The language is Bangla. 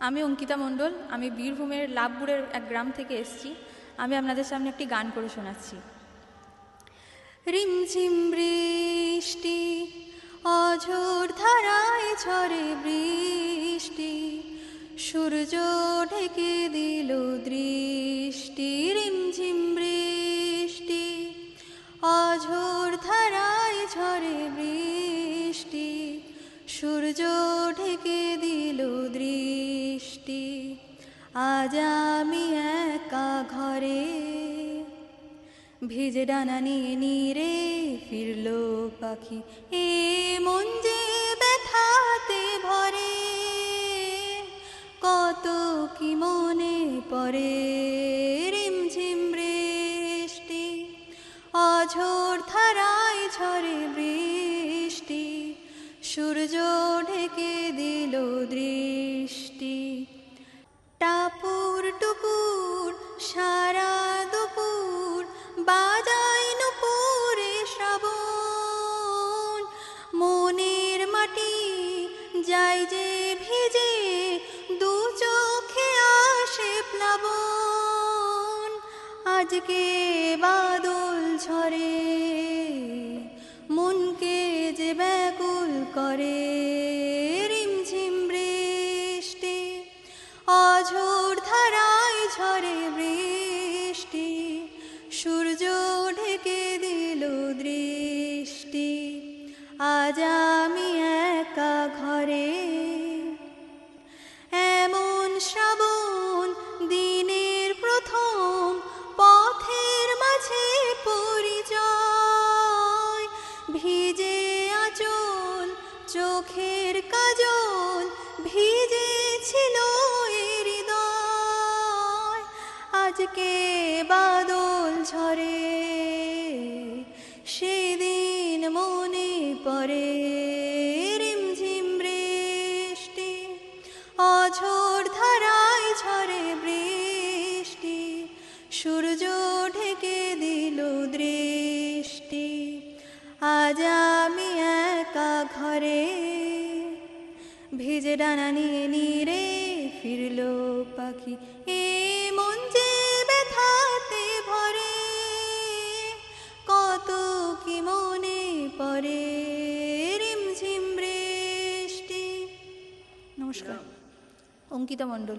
আমি অঙ্কিতা মণ্ডল, আমি বীরভূমের লাভপুরের এক গ্রাম থেকে এসেছি। আমি আপনাদের সামনে একটি গান করে শোনাচ্ছি। রিমঝিম বৃষ্টি, অঝোর ধারায় ঝরে বৃষ্টি, সূর্য ঢেকে দিল দৃষ্টি। রিমঝিম বৃষ্টি, অঝোর ধারায় ঝরে বৃষ্টি, সূর্য ঢেকে আজ আমি একা ঘরে। ভিজে ডানা নিয়ে নীরে ফিরলো পাখি। এ মন যে ব্যথাতে ভরে, কত কি মনে পড়ে রিমঝিম বৃষ্টি। অঝোর ধারায় ঝরে বৃষ্টি, সূর্য ঢেকে দিল দৃষ্টি। টাপুর টুপুর সারা দুপুর বাজাই নুপুরে শ্রাবণ। মনের মাটি যাই যে ভিজে, দু চোখে আসে প্লাবন। আজকে বাদল ঝরে। বৃষ্টি সূর্য ঢেকে দিল দৃষ্টি। আজ আমি একা ঘরে। এমন শ্রাবণ দিনের প্রথম, পথের মাঝে পরিচয়। ভিজে আচল, চোখের কাজল আজকে বাদল ঝরে, সেদিন মনে পড়ে রিমঝিম বৃষ্টি, অঝোর ধারায় ঝরে বৃষ্টি, সূর্য ঢেকে দিল দৃষ্টি। আজ আমি একা ঘরে, ভিজে ডানা নিয়ে নীরে ফিরলো পাখি, এ মন যে পড়ে রিমঝিম বৃষ্টি। নমস্কার। অঙ্কিতা মণ্ডল।